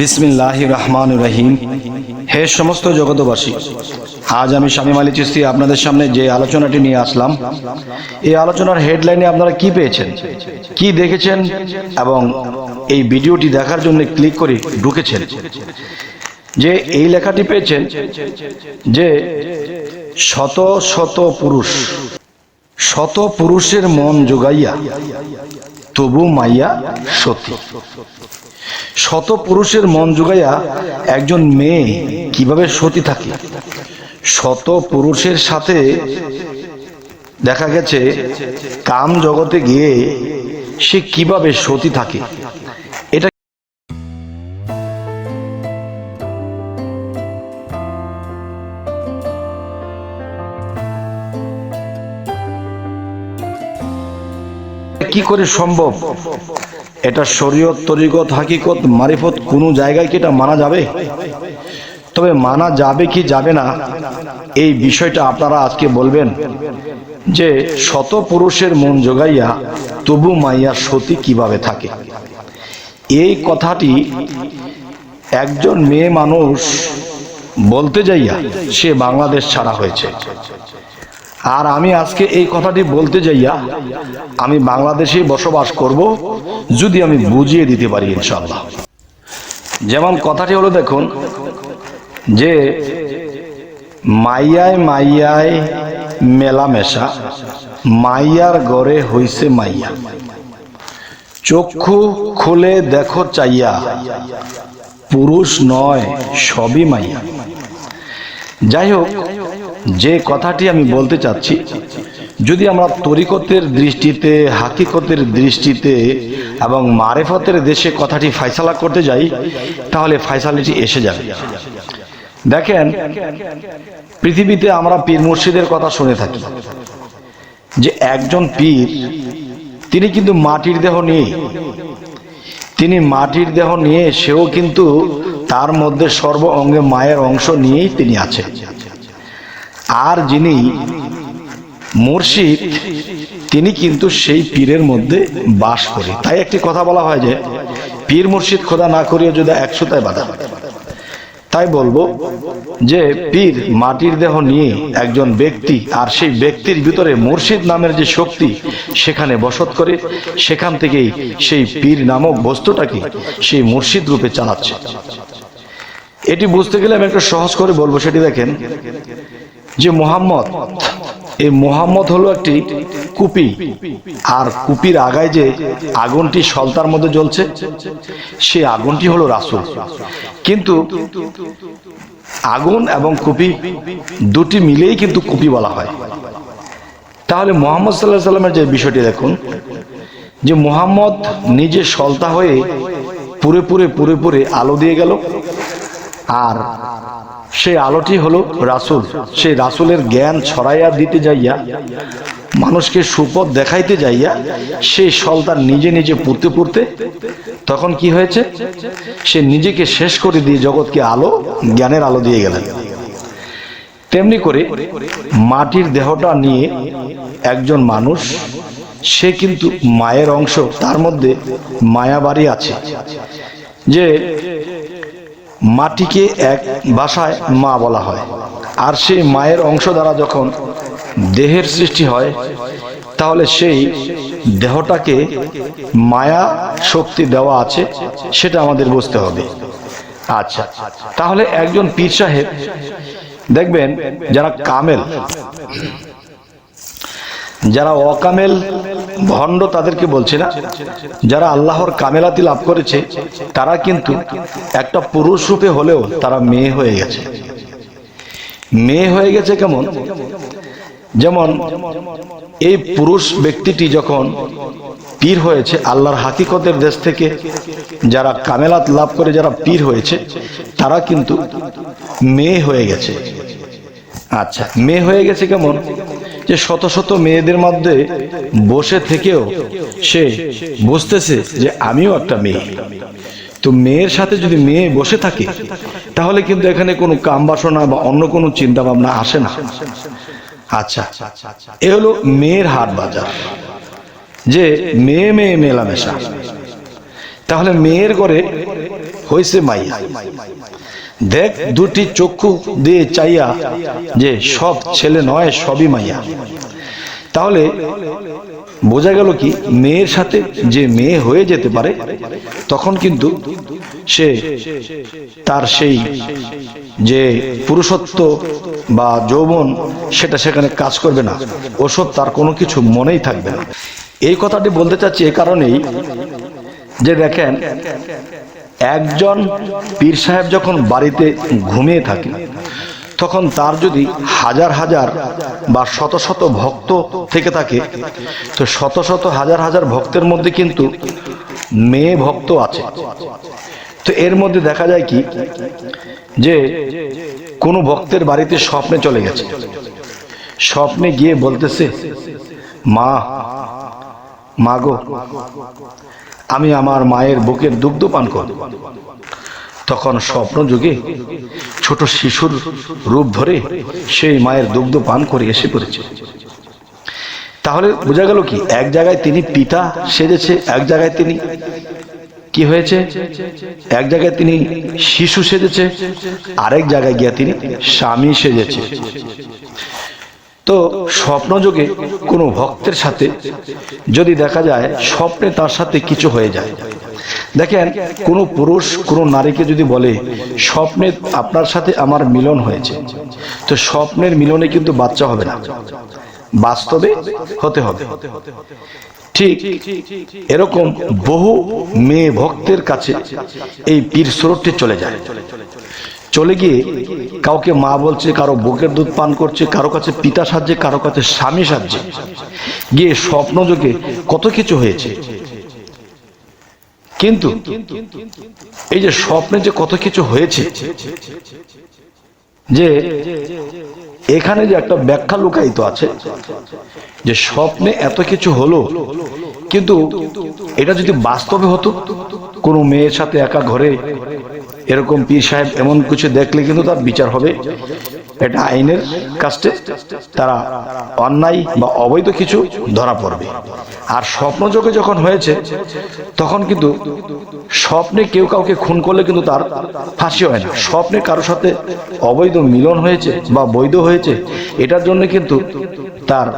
বিসমিল্লাহ রহমান রহিম। হে সমস্ত জগতবাসী আজ আমি স্বামী মালি চিস্তি আপনাদের সামনে যে আলোচনাটি নিয়ে আসলাম, এই আলোচনার হেডলাইনে আপনারা কি পেয়েছেন, কি দেখেছেন এবং এই ভিডিওটি দেখার জন্য ক্লিক করে ঢুকেছেন? যে এই লেখাটি পেয়েছেন যে শত শত পুরুষ, শত পুরুষের মন যোগাইয়া তবু মাইয়া সতী। শত পুরুষের মন জোগাইয়া একজন মেয়ে কীভাবে সতী থাকে? শত পুরুষের সাথে দেখা গেছে, কাম জগতে গিয়ে সে কীভাবে সতী থাকে? কি করে সম্ভব? এটা শরীয়ত, তরিকত, হাকিকত, মারিফত কোনো জায়গায় কি এটা মানা যাবে? তবে মানা যাবে কি যাবে না, এই বিষয়টা আপনারা আজকে বলবেন যে শত পুরুষের মন জোগাইয়া তবু মাইয়া সতী কীভাবে থাকে? এই কথাটি একজন মেয়ে মানুষ বলতে যাইয়া সে বাংলাদেশ ছাড়া হয়েছে। আর আমি আজকে এই কথাটি বলতে যাইয়া আমি বাংলাদেশে বসবাস করব যদি আমি বুঝিয়ে দিতে পারি ইনশাল্লাহ যেমন কথাটি হলো দেখুন যে মাইয়ায় মাইয়ায় মেলামেশা, মাইয়ার গড়ে হইছে মাইয়া। চক্ষু খুলে দেখো চাইয়া, পুরুষ নয়, সবই মাইয়া। যাই হোক যে কথাটি আমি বলতে চাচ্ছি, যদি আমরা তরিকতের দৃষ্টিতে, হাকিকতের দৃষ্টিতে এবং মারেফতের দেশে কথাটি ফাইসালা করতে যাই, তাহলে ফাইসালিটি এসে যাবে। দেখেন, পৃথিবীতে আমরা পীর মুর্শিদের কথা শুনে থাকি, যে একজন পীর, তিনি কিন্তু মাটির দেহ নিয়ে তিনি মাটির দেহ নিয়ে সেও কিন্তু তার মধ্যে সর্ব অঙ্গে মায়ের অংশ নিয়েই তিনি আছেন। আর যিনি মুর্শিদ, তিনি কিন্তু সেই পীরের মধ্যে বাস করে। তাই একটি কথা বলা হয় যে, পীর মুর্শিদ খোদা না করিও যদি একশোতায় বাধা। তাই বলব যে, পীর মাটির দেহ নিয়ে একজন ব্যক্তি আর সেই ব্যক্তির ভিতরে মুর্শিদ নামের যে শক্তি সেখানে বসত করে, সেখান থেকেই সেই পীর নামক বস্তুটাকে সেই মুর্শিদ রূপে চালাচ্ছে। এটি বুঝতে গেলে আমি একটু সহজ করে বলব, সেটি দেখেন যে মোহাম্মদ, এই মোহাম্মদ হলো একটি কুপি। আর কুপির আগায় যে আগুনটি সলতার মধ্যে জ্বলছে, সে আগুনটি হলো রাসুল। কিন্তু আগুন এবং কুপি দুটি মিলেই কিন্তু কুপি বলা হয়। তাহলে মোহাম্মদ সাল্লাহ সাল্লামের যে বিষয়টি দেখুন, যে মোহাম্মদ নিজে সলতা হয়ে পুরে পুরে পুরে পুরে আলো দিয়ে গেল, আর সেই আলোটি হলো রাসুল। সেই রাসুলের জ্ঞান ছড়াইয়া দিতে যাইয়া, মানুষকে সুপথ দেখাইতে যাইয়া সেই সলতার নিজে নিজে পড়তে পড়তে, তখন কি হয়েছে? সে নিজেকে শেষ করে দিয়ে জগৎকে আলো, জ্ঞানের আলো দিয়ে গেলেন। তেমনি করে মাটির দেহটা নিয়ে একজন মানুষ, সে কিন্তু মায়ের অংশ, তার মধ্যে মায়াবাড়ি আছে। যে মাটিকে এক ভাষায় মা বলা হয়। আর সেই মায়ের অংশ দ্বারা যখন দেহের সৃষ্টি হয়, তাহলে সেই দেহটাকে মায়া শক্তি দেওয়া আছে, সেটা আমাদের বুঝতে হবে। আচ্ছা তাহলে একজন পীর সাহেব, দেখবেন যারা কামেল যারা অকামেল, ভণ্ড তাদেরকে বলছে না। যারা আল্লাহর কামেলাতি লাভ করেছে, তারা কিন্তু একটা পুরুষ রূপে হলেও তারা মেয়ে হয়ে গেছে। মেয়ে হয়ে গেছে কেমন? যেমন এই পুরুষ ব্যক্তিটি যখন পীর হয়েছে, আল্লাহর হাকিকতের দেশ থেকে যারা কামেলাত লাভ করে, যারা পীর হয়েছে, তারা কিন্তু মেয়ে হয়ে গেছে। আচ্ছা মেয়ে হয়ে গেছে কেমন? যে শত শত মেয়েদের মধ্যে বসে থেকেও সে বুঝতেছে যে আমিও একটা মেয়ে। তো মেয়ের সাথে যদি মেয়ে বসে থাকে, তাহলে কিন্তু এখানে কোনো কাম বাসনা বা অন্য কোনো চিন্তা ভাবনা আসে না। আচ্ছা এ হলো মেয়ের হাট বাজার, যে মেয়ে মেয়ে মেলামেশা। তাহলে মেয়ের করে হয়েছে মাইয়া। দেখ দুটি চক্ষু দিয়ে চাইয়া যে সব ছেলে নয়, সবই মাইয়া। তাহলে বোঝা গেল কি, মেয়ের সাথে যে মেয়ে হয়ে যেতে পারে, তখন কিন্তু সে তার সেই যে পুরুষত্ব বা যৌবন, সেটা সেখানে কাজ করবে না। ওসব তার কোনো কিছু মনেই থাকবে না। এই কথাটি বলতে চাচ্ছি এ কারণেই যে দেখেন একজন পীর সাহেব যখন বাড়িতে ঘুমিয়ে থাকে, তখন তার যদি হাজার হাজার বা শত শত ভক্ত থেকে থাকে, তো শত শত হাজার হাজার ভক্তের মধ্যে কিন্তু মেয়ে ভক্ত আছে। তো এর মধ্যে দেখা যায় কি, যে কোনো ভক্তের বাড়িতে স্বপ্নে চলে গেছে। স্বপ্নে গিয়ে বলতেছে, মা মাগো আমি আমার মায়ের বুকের দুগ্ধ পান করব। তখন স্বপ্ন যুগে ছোট শিশুর রূপ ধরে সেই মায়ের দুগ্ধ পান করে এসে পড়েছে। তাহলে বোঝা গেল কি, এক জায়গায় তিনি পিতা সেজেছে, এক জায়গায় তিনি কি হয়েছে? এক জায়গায় তিনি শিশু সেজেছে, আরেক জায়গায় গিয়ে তিনি স্বামী সেজেছে। তো স্বপ্নযোগে কোনো ভক্তের সাথে যদি দেখা যায়, স্বপ্নে তার সাথে কিছু হয়ে যায়। দেখেন, কোনো পুরুষ, কোনো নারীকে যদি বলে, স্বপ্নে আপনার সাথে আমার মিলন হয়েছে, তো স্বপ্নের মিলনে কিন্তু বাচ্চা হবে না। বাস্তবে হতে হবে। ঠিক এরকম বহু মেয়ে ভক্তের কাছে এই পীর স্রোতটি চলে যায়। চলে গিয়ে কাউকে মা বলছে, কারও বুকের দুধ পান করছে, কারও কাছে পিতা সাজছে, কারও কাছে স্বামী সাজছে। গিয়ে স্বপ্ন যোগে কত কিছু হয়েছে। কিন্তু এই যে স্বপ্নে যে কত কিছু হয়েছে যে এখানে যে একটা ব্যাখ্যা লুকায়িত আছে, যে স্বপ্নে এত কিছু হলো, কিন্তু এটা যদি বাস্তবে হতো, কোনো মেয়ের সাথে একা ঘরে এরকম পীর সাহেব এমন কিছু দেখলে কিন্তু তার বিচার হবে। এটা আইনের কাস্টে তারা অন্যায় বা অবৈধ কিছু ধরা পড়বে। আর স্বপ্নযোগে যখন হয়েছে, তখন কিন্তু স্বপ্নে কেউ কাউকে খুন করলে কিন্তু তার ফাঁসি হয় না। স্বপ্নে কারোর সাথে অবৈধ মিলন হয়েছে বা বৈধ হয়েছে, এটার জন্য কিন্তু তার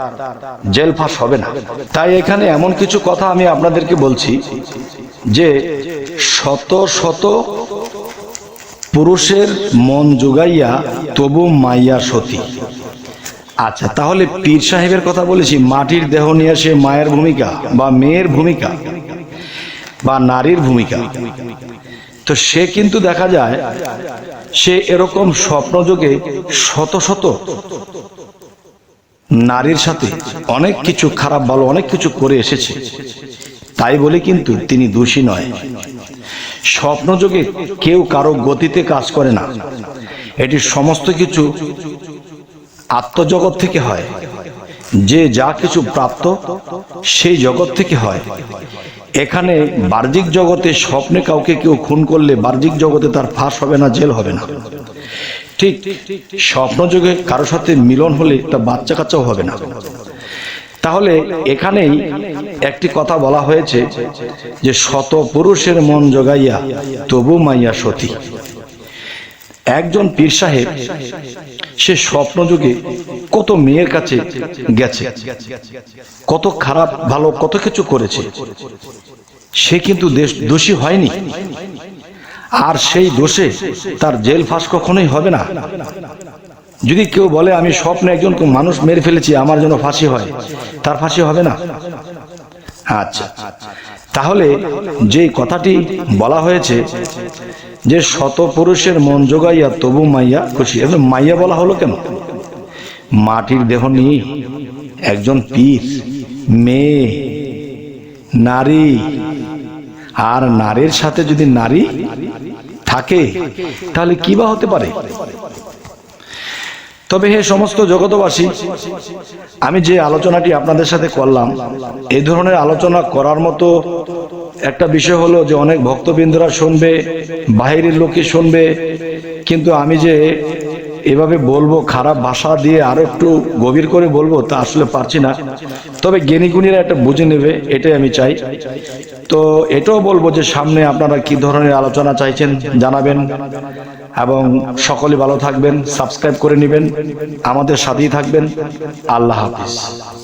জেল ফাঁস হবে না। তাই এখানে এমন কিছু কথা আমি আপনাদেরকে বলছি যে শত শত পুরুষের মন জোগাইয়া তবু মাইয়া সতী। আচ্ছা তাহলে পীর সাহেবের কথা বলেছি, মাটির দেহ নিয়ে সে মায়ের ভূমিকা বা মেয়ের ভূমিকা বা নারীর ভূমিকা? তো সে কিন্তু দেখা যায়, সে এরকম স্বপ্নযোগে শত শত নারীর সাথে অনেক কিছু খারাপ ভালো অনেক কিছু করে এসেছে। তাই বলে কিন্তু তিনি দোষী নয়। স্বপ্নযোগে কেউ কারও গতিতে কাজ করে না। এটি সমস্ত কিছু আত্মজগৎ থেকে হয়। যে যা কিছু প্রাপ্ত, সেই জগৎ থেকে হয়। এখানে বাহ্যিক জগতে স্বপ্নে কাউকে কেউ খুন করলে বাহ্যিক জগতে তার ফাঁস হবে না, জেল হবে না। ঠিক স্বপ্নযোগে কারও সাথে মিলন হলে তা বাচ্চা কাচ্চাও হবে না। তাহলে এখানেই একটি কথা বলা হয়েছে যে শত পুরুষের মন জোগাইয়া তবু মাইয়া সতী। একজন পীর সাহেব, সে স্বপ্নযুগে কত মেয়ের কাছে গেছে, কত খারাপ, ভালো, কত কিছু করেছে। সে কিন্তু দেশ দোষী হয়নি। আর সেই দোষে তার জেল ফাঁস কখনোই হবে না। যদি কেউ বলে, আমি স্বপ্নে একজন মানুষ মেরে ফেলেছি, আমার জন্য ফাঁসি হয় তার ফাঁসি হবে না? আচ্ছা। তাহলে যে কথাটি বলা হয়েছে যে শত পুরুষের মন জোগাইয়া তবু মাইয়া খুশি এখন মাইয়া বলা হলো কেন? মাটির দেহ নিয়ে একজন পীর, মেয়ে, নারী, আর নারীর সাথে যদি নারী থাকে, তাহলে কি বা হতে পারে? তবে হে সমস্ত জগতবাসী আমি যে আলোচনাটি আপনাদের সাথে করলাম এই ধরনের আলোচনা করার মতো একটা বিষয় হলো যে অনেক ভক্তবৃন্দরা শুনবে, বাহিরের লোকে শুনবে, কিন্তু আমি যে এভাবে বলব, খারাপ ভাষা দিয়ে আরও একটু গভীর করে বলব তা আসলে পারছি না। তবে জ্ঞানীগুণীরা একটা বুঝে নেবে, এটাই আমি চাই। তো এটাও বলব যে সামনে আপনারা কি ধরনের আলোচনা চাইছেন, জানাবেন। এবং সকলে ভালো থাকবেন সাবস্ক্রাইব করে নেবেন। আমাদের সাথেই থাকবেন। আল্লাহ হাফিজ।